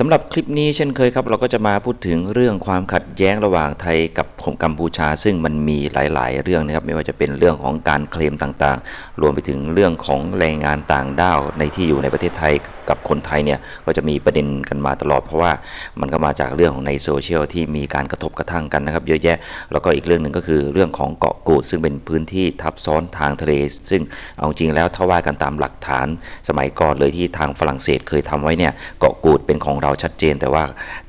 สำหรับคลิปนี้เช่นเคยครับ เราก็จะมาพูดถึงเรื่องความขัดแย้งระหว่างไทยกับกัมพูชา ซึ่งมันมีหลาย ๆ เรื่องนะครับ ไม่ว่าจะเป็นเรื่องของการเคลมต่างๆ รวมไปถึงเรื่องของแรงงานต่างด้าวในที่อยู่ในประเทศไทยกับคนไทยเนี่ยก็จะมีประเด็นกันมาตลอด เพราะว่ามันก็มาจากเรื่องของในโซเชียลที่มีการกระทบกระทั่งกันนะครับ เยอะแยะแล้วก็อีกเรื่องหนึ่งก็คือเรื่องของเกาะกูดซึ่งเป็นพื้นที่ทับซ้อนทางทะเล ซึ่งเอาจริงแล้วถ้าว่ากันตามหลักฐานสมัยก่อนเลยที่ทางฝรั่งเศสเคยทำไว้เนี่ยเกาะกูดเป็นของเราชัดเจน แต่ว่า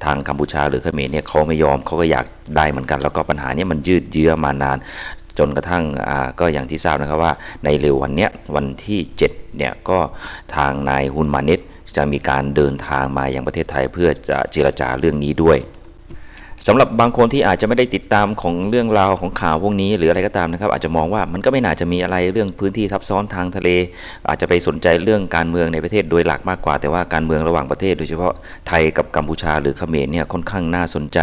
ทางกัมพูชาหรือเขมรเนี่ยเขาไม่ยอมเขาก็อยากได้เหมือนกัน แล้วก็ปัญหานี้มันยืดเยื้อมานาน จนกระทั่งก็อย่างที่ทราบนะครับว่าในเร็ววันนี้วันที่7เนี่ยก็ทางนายฮุนมาเนตจะมีการเดินทางมาอย่างประเทศไทยเพื่อจะเจรจาเรื่องนี้ด้วย สำหรับบางคนที่อาจจะไม่ได้ติดตามของเรื่องราวของข่าวพวกนี้ หรืออะไรก็ตามนะครับ อาจจะมองว่ามันก็ไม่น่าจะมีอะไรเรื่องพื้นที่ทับซ้อนทางทะเล อาจจะไปสนใจเรื่องการเมืองในประเทศโดยหลักมากกว่า แต่ว่าการเมืองระหว่างประเทศ โดยเฉพาะไทยกับกัมพูชาหรือเขมรเนี่ยค่อนข้างน่าสนใจ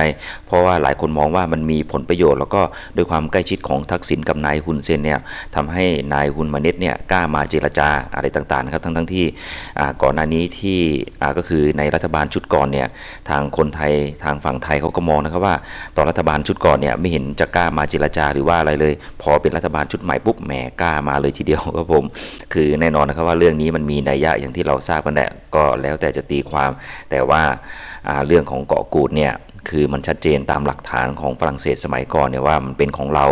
เพราะว่าหลายคนมองว่ามันมีผลประโยชน์ แล้วก็ด้วยความใกล้ชิดของทักษิณกับนายฮุนเซนเนี่ยทำให้นายฮุนมาเน็ตเนี่ยกล้ามาเจรจาอะไรต่างๆนะครับทั้งทั้งที่ก่อนหน้านี้ที่ก็คือในรัฐบาลชุดก่อนเนี่ยทางคนไทยทางฝั่งไทยเขาก็มองนะครับว่าตอนรัฐบาลชุดก่อนเนี่ยไม่เห็นจะกล้ามาเจรจาหรือว่าอะไรเลย พอเป็นรัฐบาลชุดใหม่ปุ๊บแหมกล้ามาเลยทีเดียวครับผม คือแน่นอนนะครับว่าเรื่องนี้มันมีนัยยะอย่างที่เราทราบกันแหละก็แล้วแต่จะตีความ แต่ว่าเรื่องของเกาะกูดเนี่ย คือมันชัดเจนตามหลักฐานของฝรั่งเศสสมัยก่อนเนี่ยว่ามันเป็นของเรา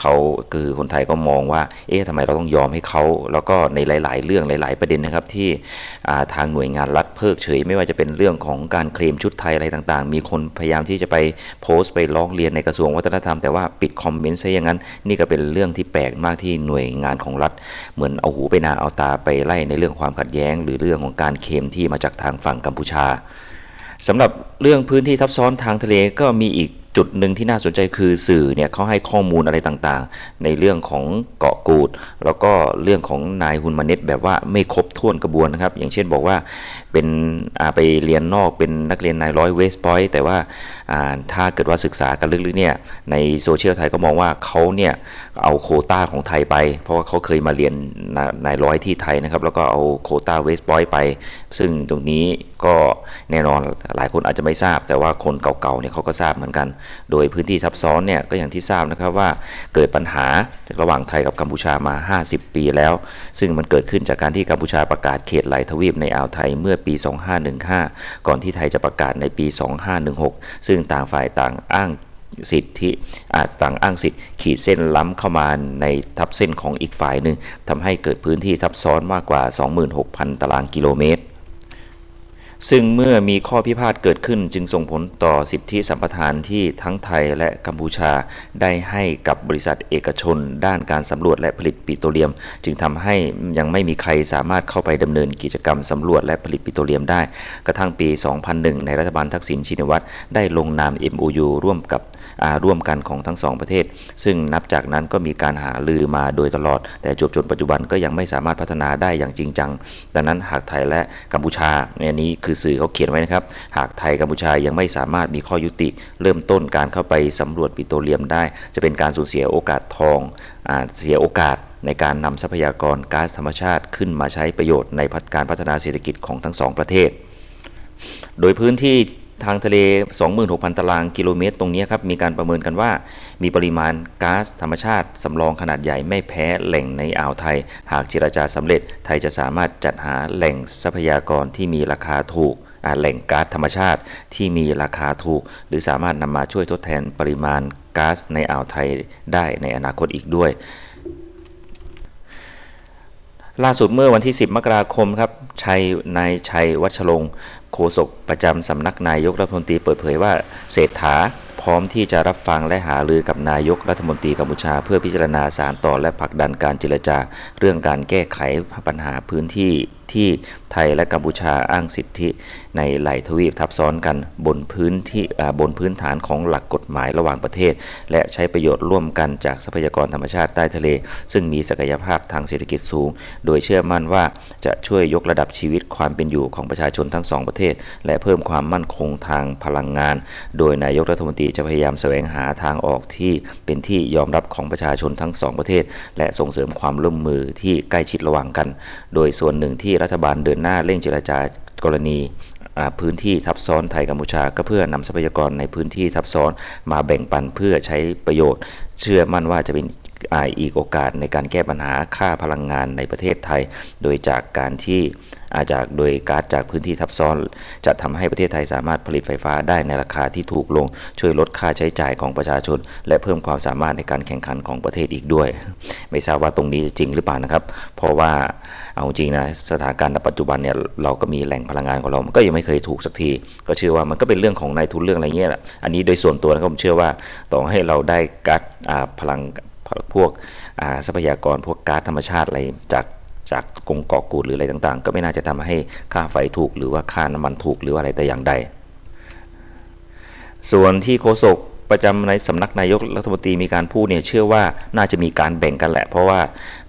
เขาคือคนไทยก็มองว่า เอ๊ะทำไมเราต้องยอมให้เขา แล้วก็ในหลาย ๆ เรื่องหลาย ๆ ประเด็นนะครับที่ทางหน่วยงานรัฐเพิกเฉย ไม่ว่าจะเป็นเรื่องของการเคลมชุดไทยอะไรต่าง ๆ มีคนพยายามที่จะไปโพสต์ไปร้องเรียนในกระทรวงวัฒนธรรมแต่ว่าปิดคอมเมนต์ซะอย่างนั้น นี่ก็เป็นเรื่องที่แปลกมากที่หน่วยงานของรัฐ เหมือนเอาหูไปนาเอาตาไปไล่ในเรื่องความขัดแย้ง หรือเรื่องของการเคลมที่มาจากทางฝั่งกัมพูชา สำหรับเรื่องพื้นที่ทับซ้อนทางทะเลก็มีอีก จุดหนึ่งที่น่าสนใจคือสื่อเนี่ยเขาให้ข้อมูลอะไรต่างๆ ในเรื่องของเกาะกูด แล้วก็เรื่องของนายฮุนมาเน็ตแบบว่าไม่ครบถ้วนกระบวนนะครับ อย่างเช่นบอกว่าเป็นไปเรียนนอกเป็นนักเรียนนายร้อยเวสต์พอยต์แต่ว่าถ้าเกิดว่าศึกษากันลึกๆเนี่ยในโซเชียลไทยก็มองว่าเขาเนี่ยเอาโคต้าของไทยไป เพราะว่าเขาเคยมาเรียนนายร้อยที่ไทยนะครับ แล้วก็เอาโคต้าเวสต์พอยต์ไป ซึ่งตรงนี้ก็แน่นอนหลายคนอาจจะไม่ทราบ แต่ว่าคนเก่าๆเนี่ยเขาก็ทราบเหมือนกันโดยพื้นที่ทับซ้อนเนี่ยก็อย่างที่ทราบนะครับว่าเกิดปัญหาระหว่างไทยกับกัมพูชามา 50 ปีแล้ว ซึ่งมันเกิดขึ้นจากการที่กัมพูชาประกาศเขตไหลทวีปในอ่าวไทยเมื่อปี 2515 ก่อนที่ไทยจะประกาศในปี 2516 ซึ่งต่างฝ่ายต่างอ้างสิทธิอาจต่างอ้างสิทธิขีดเส้นล้ำเข้ามาในทับเส้นของอีกฝ่ายหนึ่งทำให้เกิดพื้นที่ทับซ้อนมากกว่า 26,000 ตารางกิโลเมตร ซึ่งเมื่อมีข้อพิพาทเกิดขึ้นจึงส่งผลต่อสิทธิสัมปทานที่ทั้งไทยและกัมพูชาได้ให้กับบริษัทเอกชน ด้านการสำรวจและผลิตปิโตรเลียม จึงทำให้ยังไม่มีใครสามารถเข้าไปดำเนินกิจกรรมสำรวจและผลิตปิโตรเลียมได้ กระทั่งปี 2001 ในรัฐบาลทักษิณชินวัตรได้ลงนาม MOU ร่วมกับ ร่วมกันของทั้งสองประเทศ ซึ่งนับจากนั้นก็มีการหาลือมาโดยตลอด แต่จบจนปัจจุบันก็ยังไม่สามารถพัฒนาได้อย่างจริงจัง ดังนั้นหากไทยและกัมพูชาในนี้คือสื่อเขาเขียนไว้นะครับ หากไทยกัมพูชายังไม่สามารถมีข้อยุติเริ่มต้นการเข้าไปสำรวจปิโตรเลียมได้ จะเป็นการสูญเสียโอกาสทองอเสียโอกาสในการนำทรัพยากรก๊าซธรรมชาติขึ้นมาใช้ประโยชน์ในการพัฒนาเศรษฐกิจของทั้งสองประเทศ โดยพื้นที่ ทางทะเล 26,000 ตารางกิโลเมตร ตรงนี้ครับ มีการประเมินกันว่า มีปริมาณก๊าซธรรมชาติสำรองขนาดใหญ่ไม่แพ้แหล่งในอ่าวไทย หากเจรจาสำเร็จ ไทยจะสามารถจัดหาแหล่งทรัพยากรที่มีราคาถูกแหล่งก๊าซธรรมชาติที่มีราคาถูก หรือสามารถนำมาช่วยทดแทนปริมาณก๊าซในอ่าวไทยได้ในอนาคตอีกด้วย ล่าสุดเมื่อวันที่ 10 มกราคมครับชัยนายชัยวัชรงค์ โฆษกประจำสำนักนายกรัฐมนตรีเปิดเผยว่าเศรษฐาพร้อมที่จะรับฟังและหารือกับนายกรัฐมนตรีกัมพูชา เพื่อพิจารณาสารต่อและผลักดันการเจรจา เรื่องการแก้ไขปัญหาพื้นที่ที่ไทยและกัมพูชาอ้างสิทธิในหลายทวีปทับซ้อนกันบนพื้นที่บนพื้นฐานของหลักกฎหมายระหว่างประเทศ และใช้ประโยชน์ร่วมกันจากทรัพยากรธรรมชาติใต้ทะเล ซึ่งมีศักยภาพทางเศรษฐกิจสูง โดยเชื่อมั่นว่าจะช่วยยกระดับชีวิตความเป็นอยู่ของประชาชนทั้งสองประเทศ และเพิ่มความมั่นคงทางพลังงาน โดยนายกรัฐมนตรีจะพยายามแสวงหาทางออกที่เป็นที่ยอมรับของประชาชนทั้งสองประเทศ และส่งเสริมความร่วมมือที่ใกล้ชิดระหว่างกัน โดยส่วนหนึ่งที่รัฐบาลเดินหน้าเร่งเจรจากรณีพื้นที่ทับซ้อนไทยกัมพูชา ก็เพื่อนำทรัพยากรในพื้นที่ทับซ้อนมาแบ่งปันเพื่อใช้ประโยชน์ เชื่อมั่นว่าจะเป็น อีกโอกาสในการแก้ปัญหาค่าพลังงานในประเทศไทย โดยจากการที่อาจากโดยการจากพื้นที่ทับซ้อน จะทำให้ประเทศไทยสามารถผลิตไฟฟ้าได้ในราคาที่ถูกลง ช่วยลดค่าใช้จ่ายของประชาชน และเพิ่มความสามารถในการแข่งขันของประเทศอีกด้วย ไม่ทราบว่าตรงนี้จริงหรือเปล่านะครับ เพราะว่าเอาจริงนะสถานการณ์ณปัจจุบันเนี่ยเราก็มีแหล่งพลังงานของเรา ก็ยังไม่เคยถูกสักที ก็เชื่อว่ามันก็เป็นเรื่องของนายทุนเรื่องอะไรเงี้ยแหละอันนี้โดยส่วนตัวนะครับผมเชื่อว่าต่อให้เราได้ก๊าซอ่าพลัง พวกทรัพยากรพวกก๊าซธรรมชาติอะไรจากจากกงกาะกูดหรืออะไรต่างๆ ก็ไม่น่าจะทำให้ค่าไฟถูกหรือว่าค่าน้ำมันถูกหรือว่าอะไรแต่อย่างใด ส่วนที่โฆษกประจำในสำนักนายกรัฐมนตรีมีการพูดเนี่ยเชื่อว่าน่าจะมีการแบ่งกันแหละ เพราะว่า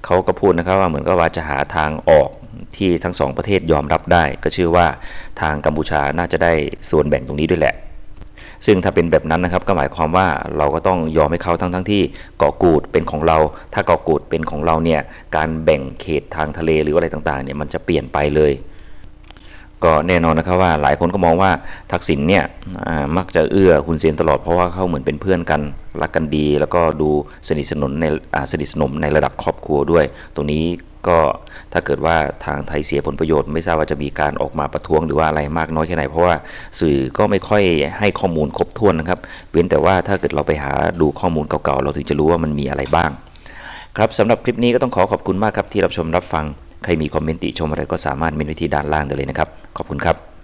เขาก็พูดนะครับว่าเหมือนกับว่าจะหาทางออกที่ทั้งสองประเทศยอมรับได้ ก็เชื่อว่าทางกัมพูชาน่าจะได้ส่วนแบ่งตรงนี้ด้วยแหละ ซึ่งถ้าเป็นแบบนั้นนะครับก็หมายความว่าเราก็ต้องยอมให้เขาทั้งทั้งที่เกาะกูดเป็นของเรา ถ้าเกาะกูดเป็นของเราเนี่ยการแบ่งเขตทางทะเลหรืออะไรต่างๆเนี่ยมันจะเปลี่ยนไปเลย ก็แน่นอนนะครับว่าหลายคนก็มองว่าทักษิณเนี่ยมักจะเอื้อคุณเซียนตลอดเพราะว่าเขาเหมือนเป็นเพื่อนกันรักกันดี แล้วก็ดูสนิทสนมในสนิทสนมในระดับครอบครัวด้วย ตรงนี้ก็ถ้าเกิดว่าทางไทยเสียผลประโยชน์ไม่ทราบว่าจะมีการออกมาประท้วงหรือว่าอะไรมากน้อยแค่ไหน เพราะว่าสื่อก็ไม่ค่อยให้ข้อมูลครบถ้วนนะครับ เว้นแต่ว่าถ้าเกิดเราไปหาดูข้อมูลเก่าๆ เราถึงจะรู้ว่ามันมีอะไรบ้าง ครับสำหรับคลิปนี้ก็ต้องขอขอบคุณมากครับที่รับชมรับฟัง ใครมีคอมเมนต์ติชมอะไรก็สามารถเมนไว้ที่ด้านล่างได้เลยนะครับ ขอบคุณครับ